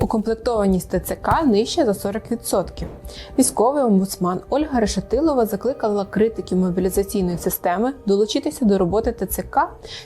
Укомплектованість ТЦК нижча за 40%. Військовий омбудсман Ольга Решетилова закликала критиків мобілізаційної системи долучитися до роботи ТЦК,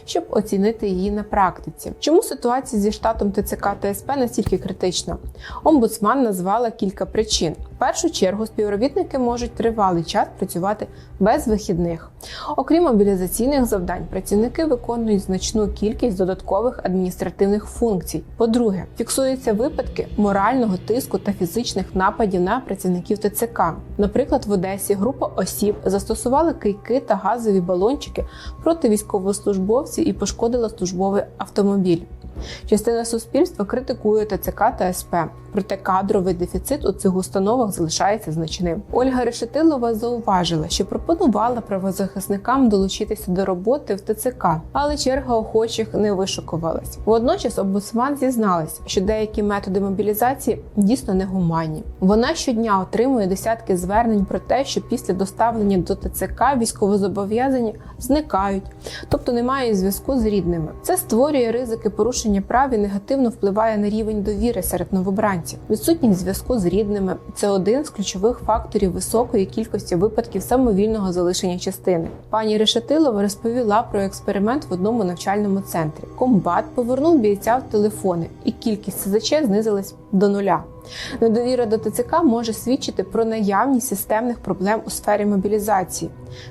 щоб оцінити її на практиці. Чому ситуація зі штатом ТЦК та СП настільки критична? Омбудсман назвала кілька причин. В першу чергу співробітники можуть тривалий час працювати без вихідних. Окрім мобілізаційних завдань, працівники виконують значну кількість додаткових адміністративних функцій. По-друге, фіксуються випадки морального тиску та фізичних нападів на працівників ТЦК. Наприклад, в Одесі група осіб застосувала кийки та газові балончики проти військовослужбовців і пошкодила службовий автомобіль. Частина суспільства критикує ТЦК та СП, проте кадровий дефіцит у цих установах залишається значним. Ольга Решетилова зауважила, що пропонувала правозахисникам долучитися до роботи в ТЦК, але черга охочих не вишукувалась. Водночас омбудсман зізналась, що деякі методи мобілізації дійсно негуманні. Вона щодня отримує десятки звернень про те, що після доставлення до ТЦК військовозобов'язані зникають, тобто немає зв'язку з рідними. Це створює ризики порушення прав і негативно впливає на рівень довіри серед новобранців. Відсутність зв'язку з рідними це один з ключових факторів високої кількості випадків самовільного залишення частини. Пані Решетилова розповіла про експеримент в одному навчальному центрі. Комбат повернув бійця в телефони, і кількість СЗЧ знизилась до нуля. Недовіра до ТЦК може свідчити про наявність системних проблем у сфері мобілізації.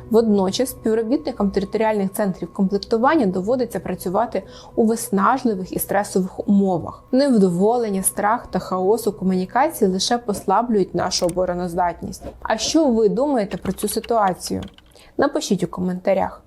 Водночас співробітникам територіальних центрів комплектування доводиться працювати у виснажливих і стресових умовах. Невдоволення, страх та хаос у комунікації лише послаблюють нашу обороноздатність. А що ви думаєте про цю ситуацію? Напишіть у коментарях.